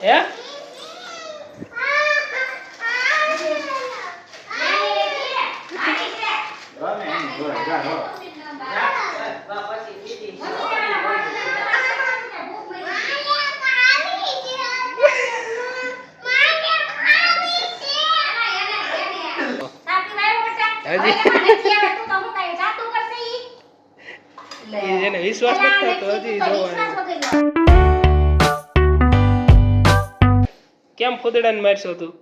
હે? હજી. એને વિશ્વાસ નથી થતો, હજી જોવાનું. કેમ ફૂદડાને મારશો તું?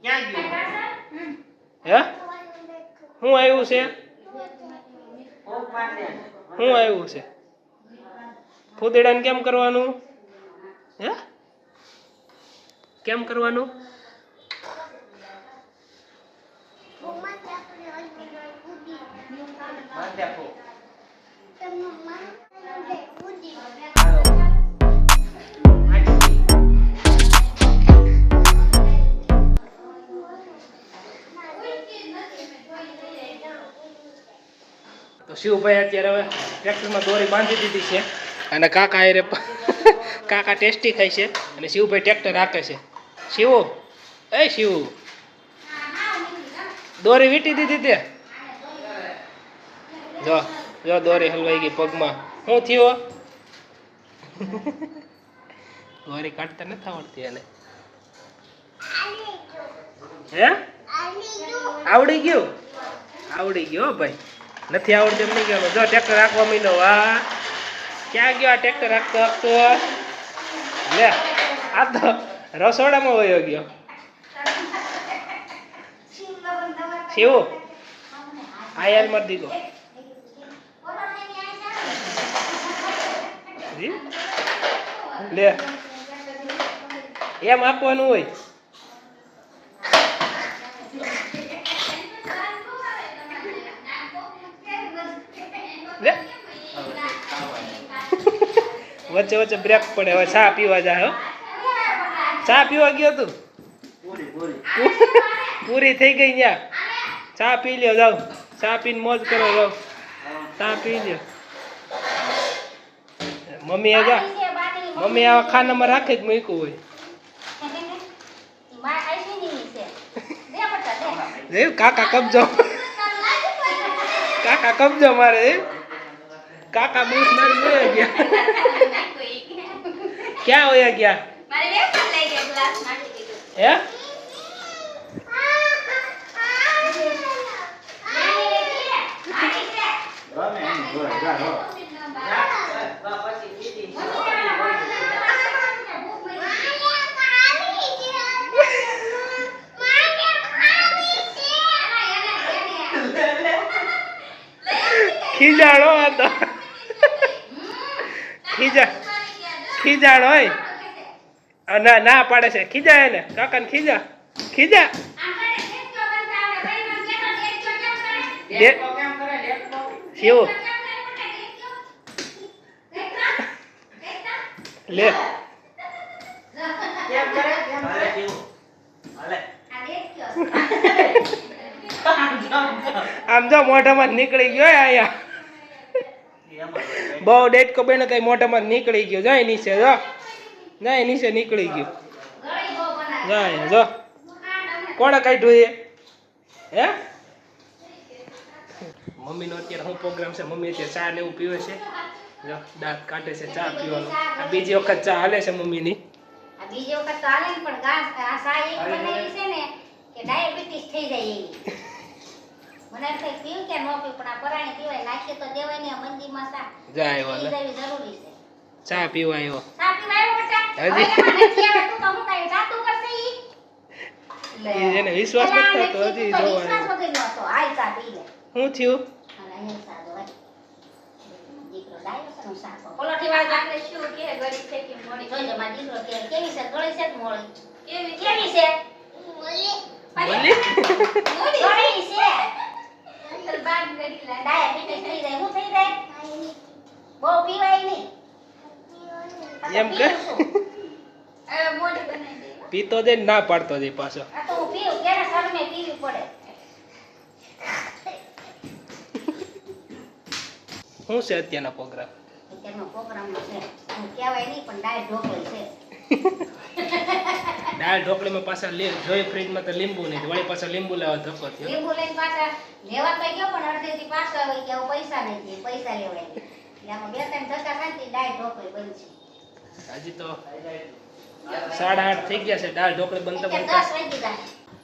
હે? શું આવ્યું છે? શું આવ્યું છે? ફૂદડાને કેમ કરવાનું? હે? કેમ કરવાનું? તો શિવભાઈ અત્યારે હવે ટ્રેક્ટરમાં દોરી બાંધી દીધી છે. અને કાકા એ કાકા ટેસ્ટી ખાય છે અને શિવભાઈ ટ્રેક્ટર રાખે છે. શિવ, એ શિવ. દોરી વીટી દીધી તે. જો જો દોરી હલવાઈ ગઈ પગમાં. શું થયો? દોરી કાઢતા નથી આવડતી એને. હે? આવડી ગયું? આવડી ગયો ભાઈ. નથી આવડતું એમ નહીં જો ટ્રેક્ટર રાખવા મહિનો વાહ ક્યાં ગયો આ ટ્રેક્ટર રાખતો રાખતો? લે, આ તો રસોડામાં વયો ગયો. શિવ, આ યાર મર દીધો. લે, એમ આપવાનું હોય. વચ્ચે વચ્ચે બ્રેક પડે. હવે ચા પીવા જાય ચા પીવા ગયો તું? પૂરી થઈ ગઈ ત્યાં ચા પી લ્યો જાઓ. ચા પીને મોજ કરો જાઓ. ચા પી લ્યો. મમ્મી આજા મમ્મી આવા ખાનામાં રાખે જ મૂક્યું હોય. કાકા કબજો. કાકા કબજો મારે? કાકા બૂટ મારી ગયા. ક્યાં હોય ગયા? હે? ખીજાણો આ તો. ખીજા. ખીજાણ હોય. ના ના પાડે છે. ખીજા એને. કાકાને ખીજા. ખીજા. બે શિવ લે. આમ જો મોઢામાં નીકળી ગયો અહીંયા. બહુ ડેટકો બેને કઈ મોઢામાં નીકળી ગયો. જાય નીચે જો. જાય નીચે નીકળી ગયો. જાય જો. કોણે કાઢ્યું એ? હે? મમ્મીનો અત્યારે શું પ્રોગ્રામ છે? મમ્મી અત્યારે ચા ને એવું પીવે છે? જો દાંત કાઢે છે ચા પીવાનો. આ બીજી વખત ચા હાલે છે મમ્મીની? બીજી વખત તો હાલે પણ ઘાસ આ સા એક બનાવી છે ને કે ડાયાબિટીસ થઈ જાય એવી. મને એમ થાય પીવું કે ન પીવું પણ આ પરાણે પીવાય નાખીએ તો દેવાય ને મંદીમાં સા. જાય વાલે જરૂરી છે. ચા પીવા આવ્યો ચા પીવા આવ્યો બેટા? હજી. તું તો હું કાંઈ જાતું કરશે ઈ? એને વિશ્વાસ નતો નથી હજી તો જોવા વિશ્વાસ હતો. હાલ સા પી લે. હું થયું? અને અહીંયા સા દો, દીકરો ડાયો છે હું સા પલોઠી વાળો આપણે શું કે ગરીબ છે કે મોડી? જોજો મારો દીકરો કે કેવી છે? ગળી છે કે મોળી? કેવી કેવી છે ડાયાબિટીસ થઈ જાય શું થઈ જાય બહુ પીવાય નહીં. એમ કે? પીતો જઈને ના પાડતો જઈ પાછો. આ તો હું પીવું ક્યારે શરમે પીવી પડે? શું છે અત્યારનો પ્રોગ્રામ અત્યારનો પ્રોગ્રામમાં છે. હું કહેવાય નહીં પણ ડાય ઢોકળી છે. દાળ ઢોકળીમાં પાછા લે જોઈ ફ્રીજમાં તો લીંબુ નહીં વળી પાછા લીંબુ લાવવા ધક્કો થયો. લીંબુ લઈને પાછા લેવા તો ગયો પણ અડધેથી પાછા આવી ગયા પૈસા નહીં પૈસા લેવાય. હજી તો સાડા આઠ થઈ ગયા છે દાળ ઢોકળી બનતા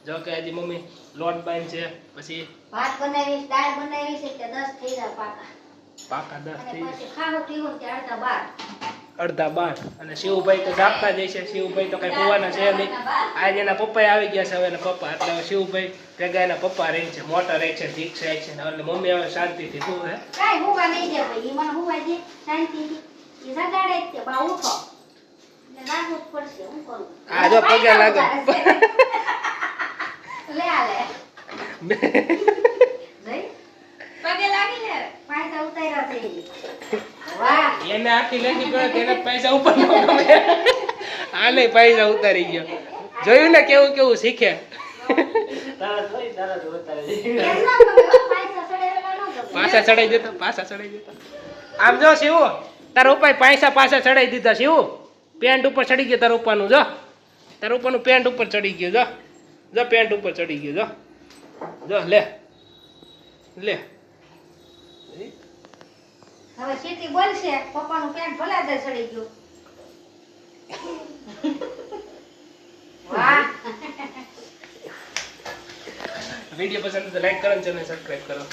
જો કે હજી મમ્મી લોટ બાંધ છે પછી ભાત બનાવીશ દાળ બનાવી છે કે દસ થઈ જાય પાકા. પાકા દસ અને થઈ ગયા પછી ખાવું પીવું કે અડધા બાર. અડધા બાર. અને શિવભાઈ તો જાપતા જ છે. શિવભાઈ તો કઈ કુવાના છે નહીં. આજે એના પપ્પા આવી ગયા છે. હવે એના પપ્પા એટલે હવે શિવભાઈ ભેગા એના પપ્પા રહે છે. મોટા રહે છે. દીક્ષ રહે છે એટલે મમ્મી હવે શાંતિથી શું હે કાંઈ હુવા નહીં દે ભાઈ ઈ હુવા દે શાંતિથી. ઈ જગાડે જ બા ઉઠો. એટલે પડશે. હું કરું? આ જો પગે લાગે. લે આ લે જઈ પગે લાગી ને પાછા ઉતાર્યા છે ઈ. વાહ એને આખી નથી પડે તેને પૈસા ઉપર આને પૈસા ઉતારી ગયો. જોયું ને કેવું કેવું શીખે. પાછા ચડાઈ દેતો પાછા ચડાઈ દેતો. આમ જો શિવ તારા ઉપાય પૈસા પાછા ચડાઈ દીધા શિવ. પેન્ટ ઉપર ચડી ગયો તારા ઉપરનું જો. તારા ઉપરનું પેન્ટ ઉપર ચડી ગયું જો. જો પેન્ટ ઉપર ચડી ગયું જો. જો લે. લે. હવે સીટી બોલશે, પપ્પાનું પેન્ટ ભલે દે ચડી ગયું. વાહ. વીડિયો પસંદ તો લાઈક કરો ચેનલ સબસ્ક્રાઇબ કરો.